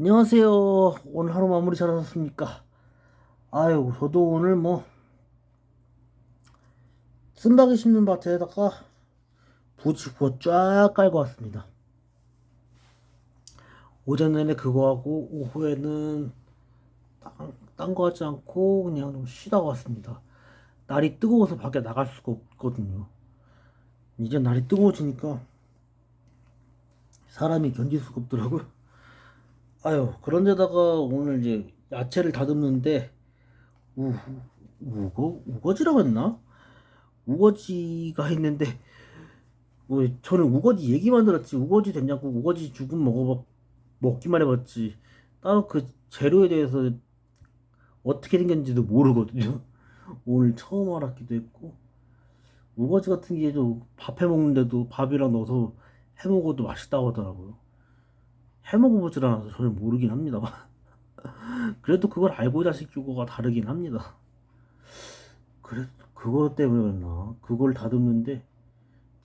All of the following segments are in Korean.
안녕하세요. 오늘 하루 마무리 잘 하셨습니까? 아유, 저도 오늘 뭐, 쓴바기 심는 밭에다가 부치고 쫙 깔고 왔습니다. 오전 내내 그거 하고, 오후에는 딴거 하지 않고 그냥 좀 쉬다가 왔습니다. 날이 뜨거워서 밖에 나갈 수가 없거든요. 이제 날이 뜨거워지니까 사람이 견딜 수가 없더라고요. 아유, 그런데다가 오늘 이제 야채를 다듬는데, 우, 우거? 우거지라고 했나? 우거지가 있는데, 뭐, 저는 우거지 얘기만 들었지, 우거지 됐냐고, 우거지 죽은 먹어봐, 먹기만 해봤지, 따로 그 재료에 대해서 어떻게 생겼는지도 모르거든요. 오늘 처음 알았기도 했고, 우거지 같은 게도 밥해 먹는데도 밥이랑 넣어서 해 먹어도 맛있다고 하더라고요. 해먹어보질 않아서 전혀 모르긴 합니다. 그래도 그걸 알고자 시키고가 다르긴 합니다. 그래, 그거 때문에였나? 그걸 다듬는데,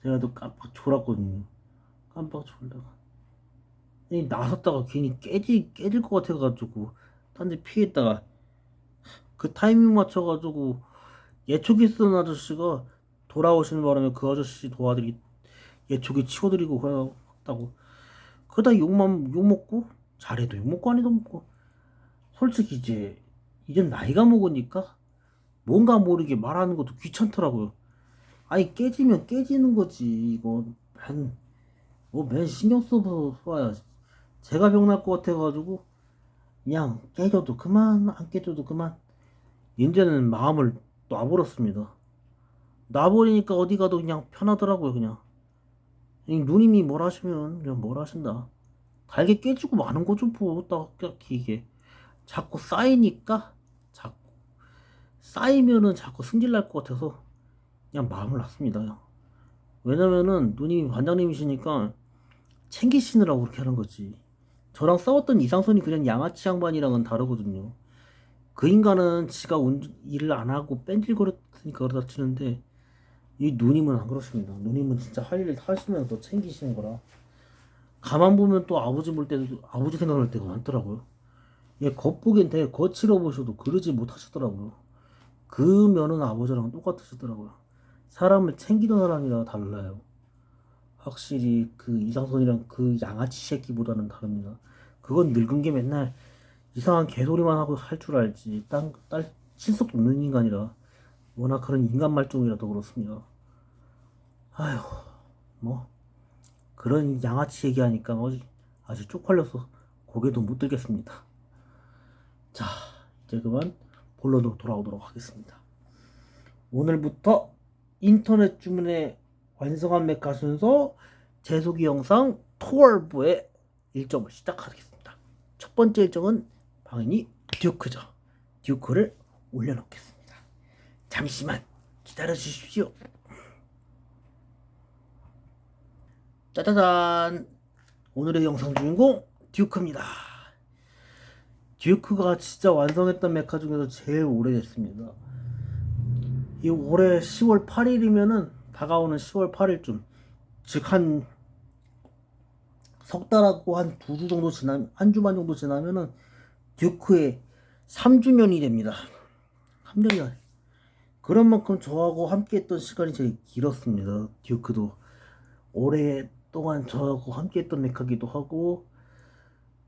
제가 또 깜빡 졸았거든요. 깜빡 졸다가. 이 나섰다가 괜히 깨지, 깨질 것 같아가지고, 딴데 피했다가, 그 타이밍 맞춰가지고, 예초기 쓰는 아저씨가 돌아오시는 바람에 그 아저씨 도와드리, 예초기 치워드리고 그랬다고. 그러다 욕만 욕 먹고 잘해도 욕 먹고 안 해도 먹고 솔직히 이제 이제 나이가 먹으니까 뭔가 모르게 말하는 것도 귀찮더라고요. 아니 깨지면 깨지는 거지 이거 맨 뭐맨 신경 써서 써야 제가 병날 것 같아가지고 그냥 깨져도 그만 안 깨져도 그만 이제는 마음을 놔버렸습니다. 놔버리니까 어디 가도 그냥 편하더라고요 그냥. 이 누님이 뭘 하시면 그냥 뭘 하신다. 달게 깨지고 마는 거죠 뭐 딱히 이게 자꾸 쌓이니까 자꾸 쌓이면은 자꾸 승질 날 것 같아서 그냥 마음을 놨습니다. 왜냐면은 누님이 반장님이시니까 챙기시느라고 그렇게 하는 거지. 저랑 싸웠던 이상선이 그냥 양아치 양반이랑은 다르거든요. 그 인간은 지가 운, 일을 안 하고 뺀질거렸으니까 그러다 치는데 이 누님은 안 그렇습니다. 누님은 진짜 할 일을 하시면서 챙기시는 거라. 가만 보면 또 아버지 볼 때도 아버지 생각할 때가 많더라고요. 예, 겉보기엔 되게 거칠어 보셔도 그러지 못하시더라고요. 그 면은 아버지랑 똑같으시더라고요. 사람을 챙기던 사람이랑 달라요. 확실히 그 이상선이랑 그 양아치 새끼보다는 다릅니다. 그건 늙은 게 맨날 이상한 개소리만 하고 할 줄 알지. 딸, 딸 실속도 없는 인간이라. 워낙 그런 인간 말종이라도 그렇습니다. 아휴, 뭐, 그런 양아치 얘기하니까 어지 아주 쪽팔려서 고개도 못 들겠습니다. 자, 이제 그만 본론으로 돌아오도록 하겠습니다. 오늘부터 인터넷 주문에 완성한 메카 순서 재소기 영상 토얼브의 일정을 시작하겠습니다. 첫 번째 일정은 당연히 듀크죠. 듀크를 올려놓겠습니다. 잠시만 기다려 주십시오. 짜자잔! 오늘의 영상 주인공 듀크입니다. 듀크가 진짜 완성했던 메카 중에서 제일 오래됐습니다. 이 올해 10월 8일이면은 다가오는 10월 8일쯤 즉 한 석 달하고 한 두 주 정도 지나 한 주만 정도 지나면은 듀크의 3주년이 됩니다. 3년이 그런 만큼 저하고 함께 했던 시간이 제일 길었습니다. 듀크도 오랫동안 저하고 함께 했던 메카기도 하고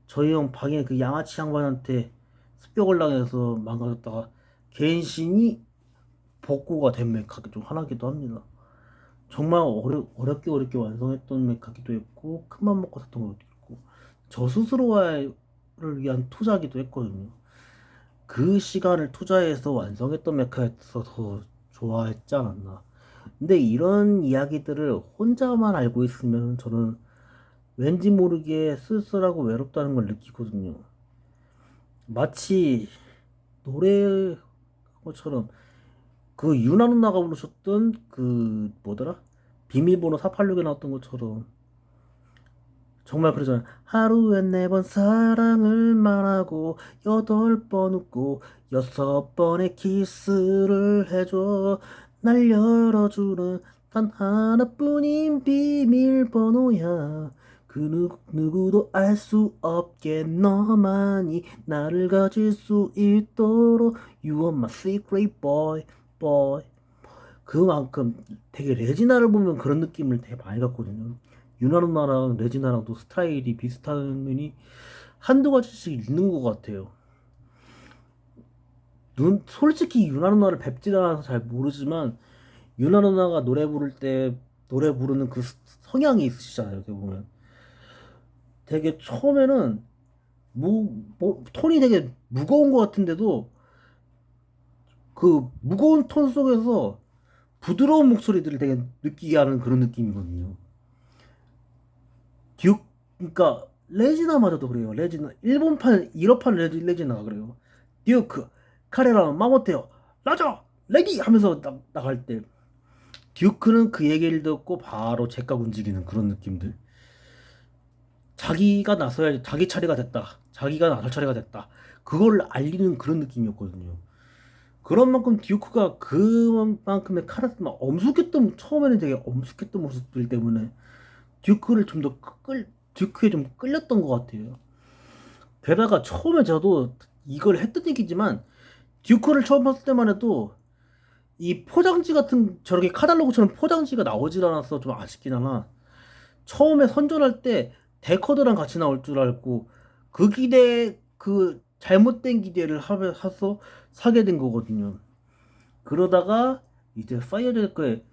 저희 형 방에 그 양아치 양반한테 습격을 당해서 망가졌다가 겐신이 복구가 된 메카기 중 하나기도 합니다. 정말 어려, 어렵게 어렵게 완성했던 메카기도 했고 큰맘 먹고 샀던 것도 있고 저 스스로를 위한 투자기도 했거든요. 그 시간을 투자해서 완성했던 메카에서 더 좋아했지 않았나. 근데 이런 이야기들을 혼자만 알고 있으면 저는 왠지 모르게 쓸쓸하고 외롭다는 걸 느끼거든요. 마치 노래 것처럼 그 유나 누나가 부르셨던 그 뭐더라? 비밀번호 486에 나왔던 것처럼 정말 그러잖아요. 하루에 네 번 사랑을 말하고 여덟 번 웃고 여섯 번의 키스를 해줘. 날 열어주는 단 하나뿐인 비밀번호야. 그 누, 누구도 알 수 없게 너만이 나를 가질 수 있도록. You are my secret boy boy. 그만큼 되게 레지나를 보면 그런 느낌을 되게 많이 갖거든요 유나 누나랑 레지나랑도 스타일이 비슷한 면이 한두 가지씩 있는 것 같아요 눈, 솔직히 유나 누나를 뵙질 않아서 잘 모르지만 유나 누나가 노래 부를 때 노래 부르는 그 성향이 있으시잖아요. 이렇게 보면 되게 처음에는 무, 뭐, 톤이 되게 무거운 것 같은데도 그 무거운 톤 속에서 부드러운 목소리들을 되게 느끼게 하는 그런 느낌이거든요. 듀, 그러니까 레지나마저도 그래요. 레지나 일본판 1호판 레지, 레지나가 그래요. 듀크 카레라 마모테요 라자 레디 하면서 나, 나갈 때 듀크는 그 얘기를 듣고 바로 제깍 움직이는 그런 느낌들 자기가 나서야 자기 차례가 됐다 자기가 나설 차례가 됐다 그걸 알리는 그런 느낌이었거든요 그런 만큼 듀크가 그만큼의 카리스마 엄숙했던 처음에는 되게 엄숙했던 모습들 때문에 듀크를 좀 더 끌 듀크에 좀 끌렸던 것 같아요. 게다가 처음에 저도 이걸 했던 얘기지만 듀크를 처음 봤을 때만 해도 이 포장지 같은 저렇게 카달로그처럼 포장지가 나오질 않아서 좀 아쉽긴 하나 처음에 선전할 때 데커드랑 같이 나올 줄 알고 그 기대 그 잘못된 기대를 하면서 사게 된 거거든요. 그러다가 이제 파이어 데크의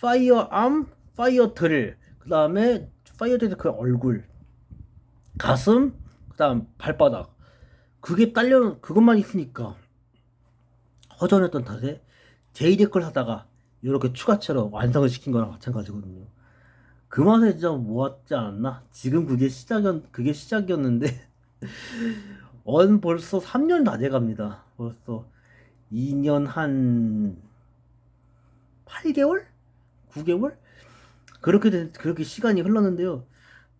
파이어 암, 파이어 드릴, 그 다음에 파이어 데크의 얼굴, 가슴, 그 다음 발바닥 그게 딸려 그것만 있으니까 허전했던 탓에 제이드 걸 하다가 이렇게 추가체로 완성을 시킨 거랑 마찬가지거든요. 그 맛에 진짜 모았지 않았나? 지금 그게 시작이었, 그게 시작이었는데, 언 벌써 3년 다 돼갑니다. 벌써 2년 한 8개월? 9개월? 그렇게, 된, 그렇게 시간이 흘렀는데요.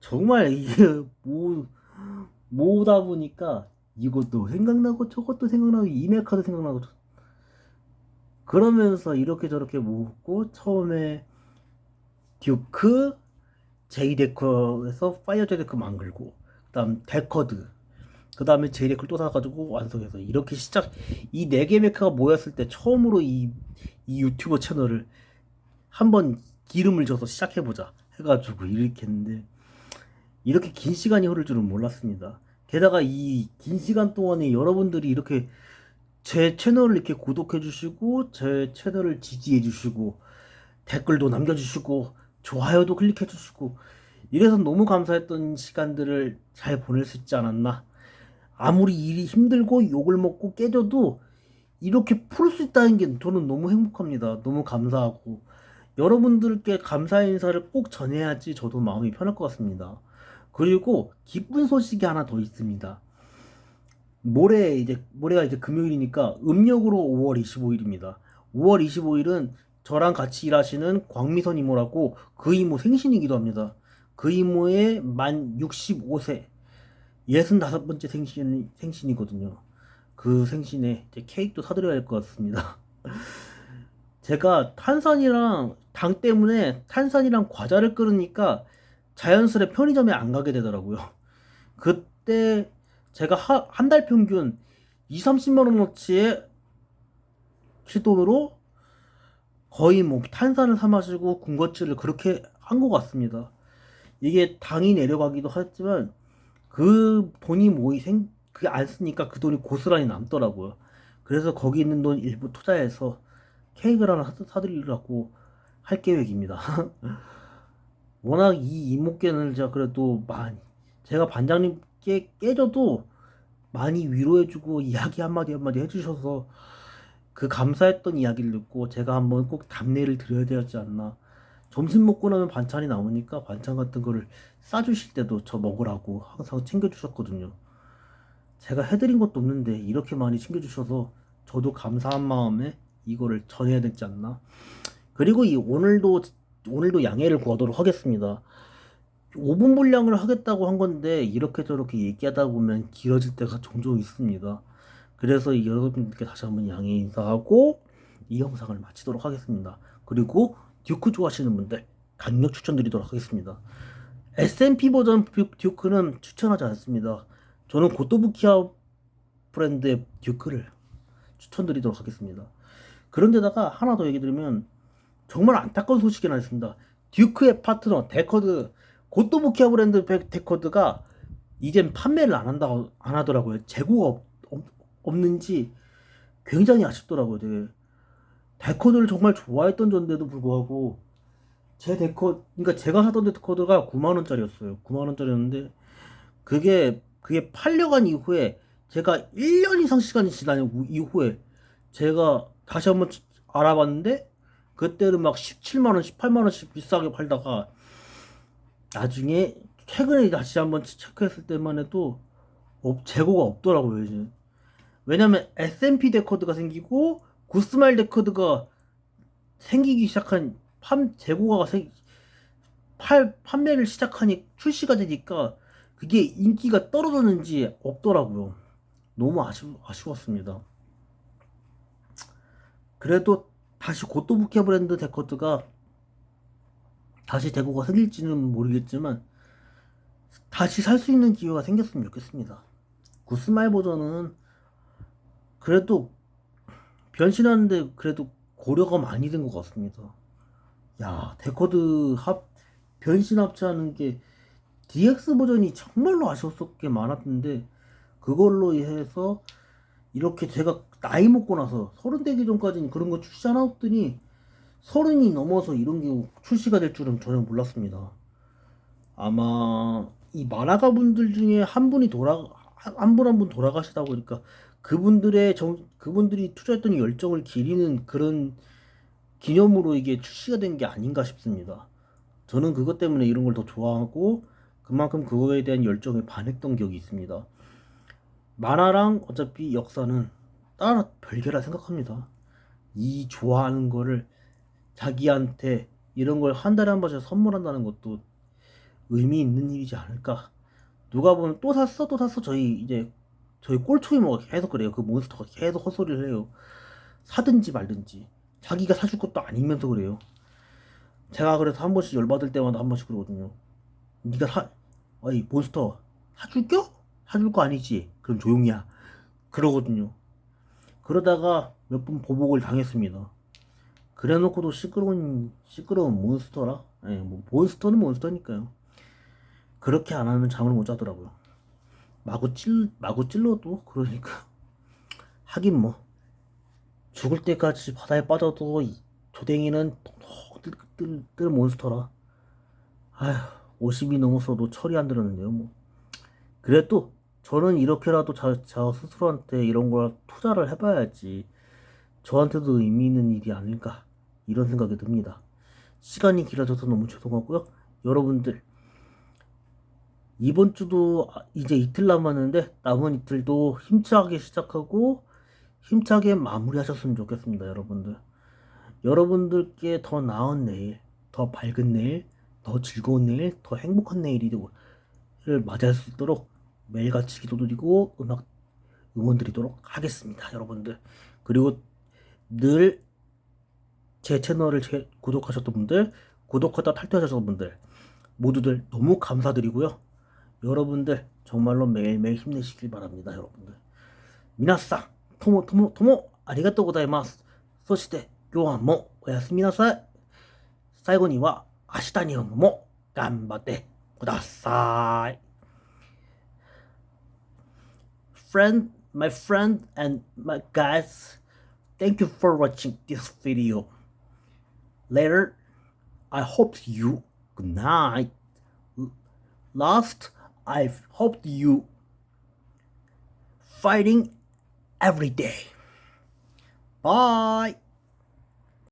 정말 이게 모, 모으다 보니까 이것도 생각나고 저것도 생각나고 이메카도 생각나고 그러면서 이렇게 저렇게 모으고 처음에 듀크 제이데커에서 파이어 제이데커 만들고 그다음 데커드 그 다음에 제이데커를 또 사가지고 완성해서 이렇게 시작 이 네 개 메카가 모였을 때 처음으로 이, 이 유튜버 채널을 한번 기름을 줘서 시작해보자 해가지고 이렇게 했는데 이렇게 긴 시간이 흐를 줄은 몰랐습니다. 게다가 이 긴 시간 동안에 여러분들이 이렇게 제 채널을 이렇게 구독해 주시고 제 채널을 지지해 주시고 댓글도 남겨주시고 좋아요도 클릭해 주시고 이래서 너무 감사했던 시간들을 잘 보낼 수 있지 않았나. 아무리 일이 힘들고 욕을 먹고 깨져도 이렇게 풀 수 있다는 게 저는 너무 행복합니다. 너무 감사하고 여러분들께 감사 인사를 꼭 전해야지 저도 마음이 편할 것 같습니다 그리고 기쁜 소식이 하나 더 있습니다 모레 이제 모레가 이제 금요일이니까 음력으로 5월 25일입니다. 5월 25일은 저랑 같이 일하시는 광미선 이모라고 그 이모 생신이기도 합니다. 그 이모의 만 65세 65번째 생신, 생신이거든요. 그 생신에 케이크도 사드려야 할 것 같습니다. 제가 탄산이랑 당 때문에 탄산이랑 과자를 끓으니까 자연스레 편의점에 안 가게 되더라고요. 그때 제가 한 달 평균 2, 30만 원어치의 시돈으로 거의 뭐 탄산을 사 마시고 군것질을 그렇게 한 것 같습니다. 이게 당이 내려가기도 했지만 그 돈이 뭐이 생 그게 안 쓰니까 그 돈이 고스란히 남더라고요. 그래서 거기 있는 돈 일부 투자해서 케이크를 하나 사드리려고 할 계획입니다. 워낙 이 이목견을 제가 그래도 많이 제가 반장님 깨, 깨져도 많이 위로해주고 이야기 한마디 한마디 해주셔서 그 감사했던 이야기를 듣고 제가 한번 꼭 답례를 드려야 되지 않나 점심 먹고 나면 반찬이 나오니까 반찬 같은 거를 싸주실 때도 저 먹으라고 항상 챙겨주셨거든요 제가 해드린 것도 없는데 이렇게 많이 챙겨주셔서 저도 감사한 마음에 이거를 전해야 되지 않나 그리고 이 오늘도 오늘도 양해를 구하도록 하겠습니다 5분 분량을 하겠다고 한 건데 이렇게 저렇게 얘기하다 보면 길어질 때가 종종 있습니다. 그래서 여러분들께 다시 한번 양해 인사하고 이 영상을 마치도록 하겠습니다. 그리고 듀크 좋아하시는 분들 강력 추천드리도록 하겠습니다. S&P 버전 듀- 듀크는 추천하지 않습니다. 저는 고토부키아 브랜드의 듀크를 추천드리도록 하겠습니다. 그런데다가 하나 더 얘기 드리면 정말 안타까운 소식이 하나 있습니다. 듀크의 파트너 데커드 고토부키아 브랜드 백- 데커드가 이젠 판매를 안 한다고 안 하더라고요. 재고가 없, 없, 없 는지 굉장히 아쉽더라고요. 되게 데커드를 정말 좋아했던 전데도 불구하고 제 데커 그러니까 제가 사던 데커드가 9만 원짜리였어요. 9만 원짜리였는데 그게 그게 팔려간 이후에 제가 1년 이상 시간이 지난 후- 이후에 제가 다시 한번 치- 알아봤는데 그때는 막 17만 원, 18만 원씩 비싸게 팔다가 나중에 최근에 다시 한번 체크했을 때만 해도 없- 재고가 없더라고요 이제 왜냐면 S&P 데코드가 생기고 구스마일 데코드가 생기기 시작한 판 재고가 생 팔 판매를 시작하니 출시가 되니까 그게 인기가 떨어졌는지 없더라고요. 너무 아쉬, 아쉬웠습니다. 그래도 다시 고토부케 브랜드 데코드가 다시 재고가 생길지는 모르겠지만 다시 살 수 있는 기회가 생겼으면 좋겠습니다. 구스마일 버전은 그래도 변신하는데 그래도 고려가 많이 된 것 같습니다. 야, 데코드 합 변신 합체하는 게 DX 버전이 정말로 아쉬웠었게 많았는데 그걸로 해서 이렇게 제가 나이 먹고 나서 서른 되기 전까지는 그런 거 출시 안 했더니 서른이 넘어서 이런 게 출시가 될 줄은 전혀 몰랐습니다. 아마 이 만화가 분들 중에 한 분이 돌아 한 분 한 분 돌아가시다 보니까 그분들의 정 그분들이 투자했던 열정을 기리는 그런 기념으로 이게 출시가 된 게 아닌가 싶습니다. 저는 그것 때문에 이런 걸 더 좋아하고 그만큼 그거에 대한 열정에 반했던 기억이 있습니다. 만화랑 어차피 역사는 따로 별개라 생각합니다. 이 좋아하는 거를 자기한테 이런 걸 한 달에 한 번씩 선물한다는 것도 의미 있는 일이지 않을까. 누가 보면 또 샀어 또 샀어 저희 이제 저희 꼴초이 뭐가 계속 그래요. 그 몬스터가 계속 헛소리를 해요. 사든지 말든지 자기가 사줄 것도 아니면서 그래요. 제가 그래서 한 번씩 열받을 때마다 한 번씩 그러거든요. 네가 사, 어이 몬스터 사줄겨? 사줄 거 아니지? 그럼 조용히야. 그러거든요. 그러다가 몇 번 보복을 당했습니다. 그래놓고도 시끄러운 시끄러운 몬스터라. 예, 뭐 몬스터는 몬스터니까요. 그렇게 안 하면 잠을 못 자더라고요. 마구 찔 마구 찔러도 그러니까 하긴 뭐 죽을 때까지 바다에 빠져도 이 조댕이는 톡톡 뜰, 뜰, 뜰 몬스터라. 아휴 50이 넘었어도 처리 안 들었는데요. 뭐 그래도 저는 이렇게라도 자, 저 스스로한테 이런 걸 투자를 해봐야지 저한테도 의미 있는 일이 아닐까 이런 생각이 듭니다. 시간이 길어져서 너무 죄송하고요. 여러분들 이번 주도 아, 이제 이틀 남았는데 남은 이틀도 힘차게 시작하고 힘차게 마무리하셨으면 좋겠습니다, 여러분들. 여러분들께 더 나은 내일, 더 밝은 내일, 더 즐거운 내일, 더 행복한 내일을 맞이할 수 있도록 매일같이 기도드리고 음악 응원 드리도록 하겠습니다. 여러분들. 그리고 늘 제 채널을 제 구독하셨던 분들, 구독하다 탈퇴하셨던 분들 모두들 너무 감사드리고요. 여러분들 정말로 매일매일 힘내시길 바랍니다. 여러분들. 미나사 토모 토모 토모 아리가또 고다이마스. 소시테 교환 모 오야스미나사이. 사이고니와 아시다니요 모 간바테 고다사이. Friend, my friend and my guys, thank you for watching this video. Later, I hope you good night. Last, I hope you fighting every day. Bye.